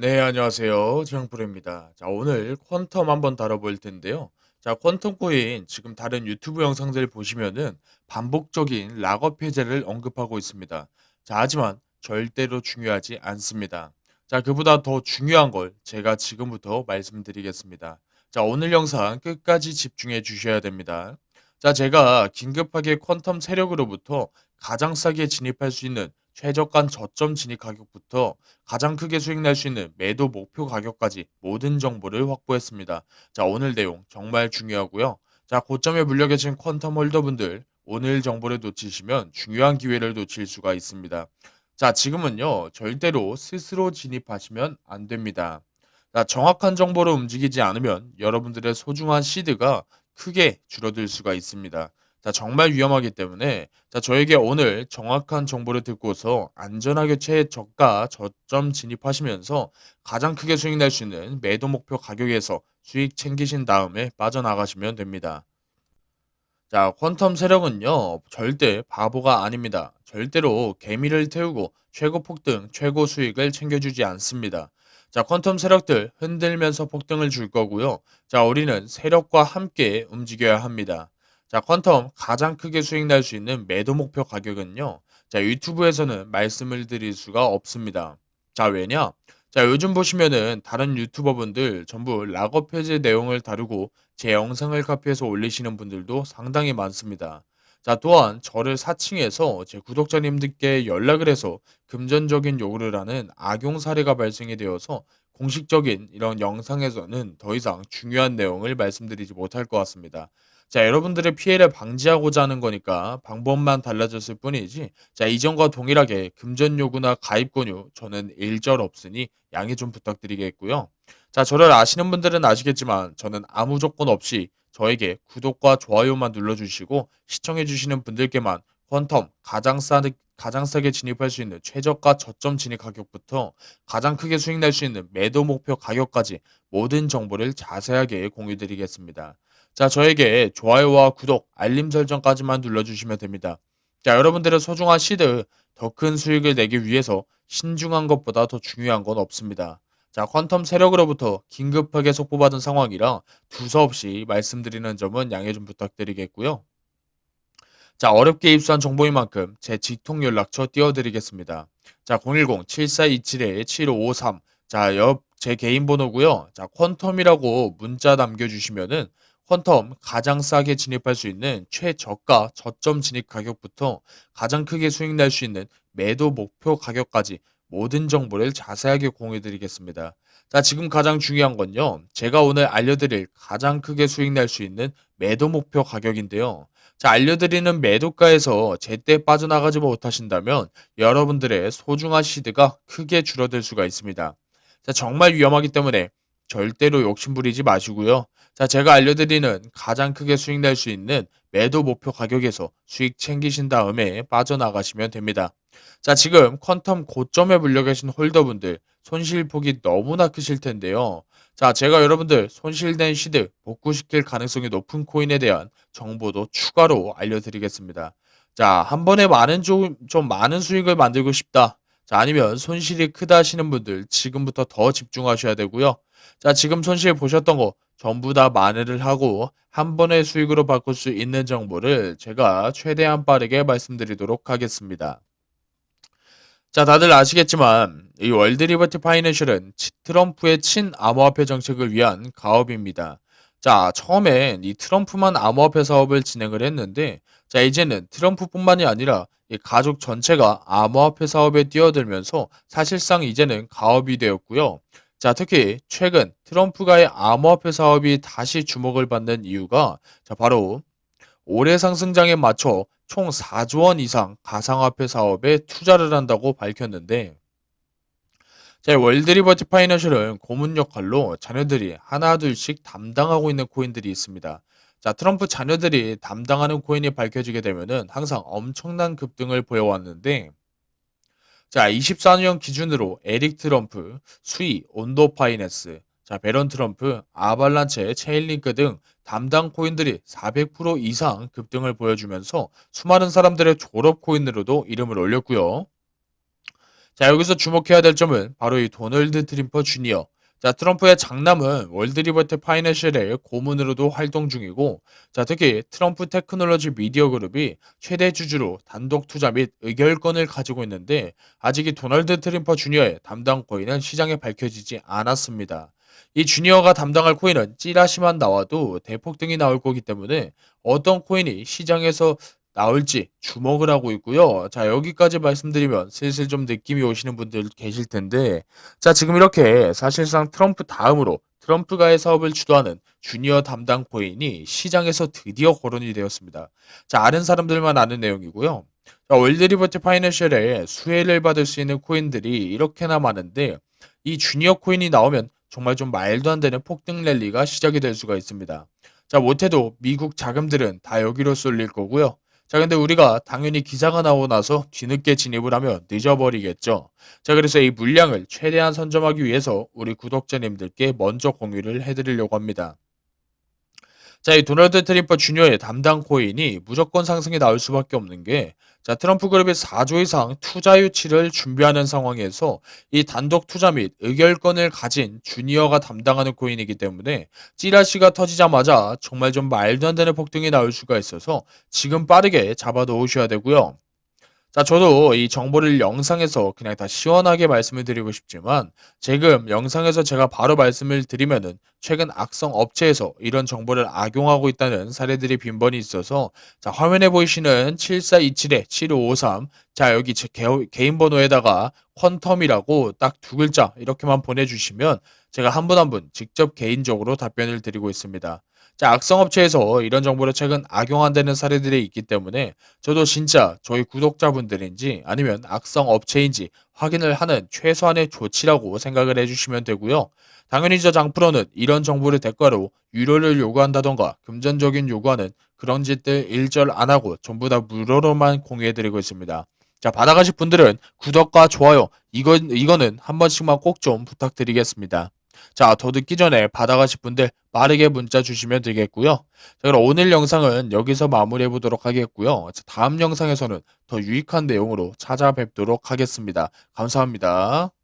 네, 안녕하세요. 정프로입니다. 자, 오늘 퀀텀 한번 다뤄볼 텐데요. 자, 퀀텀 코인 지금 다른 유튜브 영상들 보시면은 반복적인 락업 해제를 언급하고 있습니다. 자, 하지만 절대로 중요하지 않습니다. 자, 그보다 더 중요한 걸 제가 지금부터 말씀드리겠습니다. 자, 오늘 영상 끝까지 집중해 주셔야 됩니다. 자, 제가 긴급하게 퀀텀 세력으로부터 가장 싸게 진입할 수 있는 최저가 저점 진입 가격부터 가장 크게 수익 낼수 있는 매도 목표 가격까지 모든 정보를 확보했습니다. 자, 오늘 내용 정말 중요하고요. 자, 고점에 물려 계신 퀀텀 홀더분들 오늘 정보를 놓치시면 중요한 기회를 놓칠 수가 있습니다. 자, 지금은요. 절대로 스스로 진입하시면 안 됩니다. 자, 정확한 정보로 움직이지 않으면 여러분들의 소중한 시드가 크게 줄어들 수가 있습니다. 자, 정말 위험하기 때문에 자, 저에게 오늘 정확한 정보를 듣고서 안전하게 최저가 저점 진입하시면서 가장 크게 수익 낼수 있는 매도 목표 가격에서 수익 챙기신 다음에 빠져나가시면 됩니다. 자, 퀀텀 세력은요, 절대 바보가 아닙니다. 절대로 개미를 태우고 최고 폭등, 최고 수익을 챙겨주지 않습니다. 자, 퀀텀 세력들 흔들면서 폭등을 줄 거고요. 자, 우리는 세력과 함께 움직여야 합니다. 자, 퀀텀 가장 크게 수익 날 수 있는 매도 목표 가격은요. 자, 유튜브에서는 말씀을 드릴 수가 없습니다. 자, 왜냐? 자, 요즘 보시면은 다른 유튜버분들 전부 락업 해제 내용을 다루고 제 영상을 카피해서 올리시는 분들도 상당히 많습니다. 자, 또한 저를 사칭해서 제 구독자님들께 연락을 해서 금전적인 요구를 하는 악용 사례가 발생이 되어서 공식적인 이런 영상에서는 더 이상 중요한 내용을 말씀드리지 못할 것 같습니다. 자, 여러분들의 피해를 방지하고자 하는 거니까 방법만 달라졌을 뿐이지, 자, 이전과 동일하게 금전 요구나 가입 권유 저는 일절 없으니 양해 좀 부탁드리겠고요. 자, 저를 아시는 분들은 아시겠지만 저는 아무 조건 없이 저에게 구독과 좋아요만 눌러주시고 시청해주시는 분들께만 퀀텀 가장 싸 가장 싸게 진입할 수 있는 최저가 저점 진입 가격부터 가장 크게 수익 낼수 있는 매도 목표 가격까지 모든 정보를 자세하게 공유드리겠습니다. 자, 저에게 좋아요와 구독, 알림 설정까지만 눌러주시면 됩니다. 자, 여러분들의 소중한 시드, 더 큰 수익을 내기 위해서 신중한 것보다 더 중요한 건 없습니다. 자, 퀀텀 세력으로부터 긴급하게 속보받은 상황이라 두서없이 말씀드리는 점은 양해 좀 부탁드리겠고요. 자, 어렵게 입수한 정보인 만큼 제 직통 연락처 띄워드리겠습니다. 자, 010-7427-7553. 자, 옆 제 개인 번호고요. 자, 퀀텀이라고 문자 남겨주시면은 퀀텀 가장 싸게 진입할 수 있는 최저가 저점 진입 가격부터 가장 크게 수익 낼수 있는 매도 목표 가격까지 모든 정보를 자세하게 공유해 드리겠습니다. 자, 지금 가장 중요한 건요. 제가 오늘 알려드릴 가장 크게 수익 낼수 있는 매도 목표 가격인데요. 자, 알려드리는 매도가에서 제때 빠져나가지 못하신다면 여러분들의 소중한 시드가 크게 줄어들 수가 있습니다. 자, 정말 위험하기 때문에 절대로 욕심부리지 마시고요. 자, 제가 알려드리는 가장 크게 수익 낼수 있는 매도 목표 가격에서 수익 챙기신 다음에 빠져나가시면 됩니다. 자, 지금 퀀텀 고점에 물려 계신 홀더분들 손실폭이 너무나 크실 텐데요. 자, 제가 여러분들 손실된 시드 복구시킬 가능성이 높은 코인에 대한 정보도 추가로 알려드리겠습니다. 자, 한 번에 많은 좀, 좀 많은 수익을 만들고 싶다. 자, 아니면 손실이 크다 하시는 분들 지금부터 더 집중하셔야 되고요. 자, 지금 손실 보셨던 거 전부 다 만회를 하고 한 번의 수익으로 바꿀 수 있는 정보를 제가 최대한 빠르게 말씀드리도록 하겠습니다. 자, 다들 아시겠지만 이 월드 리버티 파이낸셜은 트럼프의 친암호화폐 정책을 위한 가업입니다. 자, 처음엔 이 트럼프만 암호화폐 사업을 진행을 했는데 자, 이제는 트럼프뿐만이 아니라 이 가족 전체가 암호화폐 사업에 뛰어들면서 사실상 이제는 가업이 되었고요. 자, 특히 최근 트럼프가의 암호화폐 사업이 다시 주목을 받는 이유가 자, 바로 올해 상승장에 맞춰 총 4조 원 이상 가상화폐 사업에 투자를 한다고 밝혔는데 자, 월드리버티 파이낸셜은 고문 역할로 자녀들이 하나둘씩 담당하고 있는 코인들이 있습니다. 자, 트럼프 자녀들이 담당하는 코인이 밝혀지게 되면은 항상 엄청난 급등을 보여왔는데 자, 24년 기준으로 에릭 트럼프, 수이, 온도 파이낸스, 자, 베런 트럼프, 아발란체, 체인링크 등 담당 코인들이 400% 이상 급등을 보여주면서 수많은 사람들의 졸업 코인으로도 이름을 올렸고요. 자, 여기서 주목해야 될 점은 바로 이 도널드 트럼프 주니어. 자, 트럼프의 장남은 월드리버트 파이낸셜의 고문으로도 활동 중이고, 자, 특히 트럼프 테크놀로지 미디어 그룹이 최대 주주로 단독 투자 및 의결권을 가지고 있는데, 아직 이 도널드 트럼프 주니어의 담당 코인은 시장에 밝혀지지 않았습니다. 이 주니어가 담당할 코인은 찌라시만 나와도 대폭등이 나올 거기 때문에 어떤 코인이 시장에서 나올지 주목을 하고 있고요. 자, 여기까지 말씀드리면 슬슬 좀 느낌이 오시는 분들 계실 텐데, 자, 지금 이렇게 사실상 트럼프 다음으로 트럼프가의 사업을 주도하는 주니어 담당 코인이 시장에서 드디어 거론이 되었습니다. 자, 아는 사람들만 아는 내용이고요. 자, 월드리버트 파이낸셜에 수혜를 받을 수 있는 코인들이 이렇게나 많은데, 이 주니어 코인이 나오면 정말 좀 말도 안 되는 폭등 랠리가 시작이 될 수가 있습니다. 자, 못해도 미국 자금들은 다 여기로 쏠릴 거고요. 자, 근데 우리가 당연히 기사가 나오고 나서 뒤늦게 진입을 하면 늦어버리겠죠. 자, 그래서 이 물량을 최대한 선점하기 위해서 우리 구독자님들께 먼저 공유를 해드리려고 합니다. 자, 이 도널드 트럼프 주니어의 담당 코인이 무조건 상승이 나올 수밖에 없는 게, 자, 트럼프 그룹이 4조 이상 투자 유치를 준비하는 상황에서 이 단독 투자 및 의결권을 가진 주니어가 담당하는 코인이기 때문에 찌라시가 터지자마자 정말 좀 말도 안 되는 폭등이 나올 수가 있어서 지금 빠르게 잡아 놓으셔야 되고요. 자, 저도 이 정보를 영상에서 그냥 다 시원하게 말씀을 드리고 싶지만, 지금 영상에서 제가 바로 말씀을 드리면은, 최근 악성 업체에서 이런 정보를 악용하고 있다는 사례들이 빈번히 있어서, 자, 화면에 보이시는 7427-7553, 자, 여기 제 개, 개인 번호에다가 퀀텀이라고 딱 두 글자 이렇게만 보내주시면, 제가 한 분 한 분 직접 개인적으로 답변을 드리고 있습니다. 자, 악성업체에서 이런 정보를 최근 악용한다는 사례들이 있기 때문에 저도 진짜 저희 구독자분들인지 아니면 악성업체인지 확인을 하는 최소한의 조치라고 생각을 해주시면 되고요. 당연히 저 장프로는 이런 정보를 대가로 유료를 요구한다던가 금전적인 요구하는 그런 짓들 일절 안 하고 전부 다 무료로만 공유해드리고 있습니다. 자, 받아가실 분들은 구독과 좋아요, 이거, 이거는 한 번씩만 꼭 좀 부탁드리겠습니다. 자, 더 듣기 전에 받아가실 분들 빠르게 문자 주시면 되겠고요. 자, 그럼 오늘 영상은 여기서 마무리해 보도록 하겠고요. 자, 다음 영상에서는 더 유익한 내용으로 찾아뵙도록 하겠습니다. 감사합니다.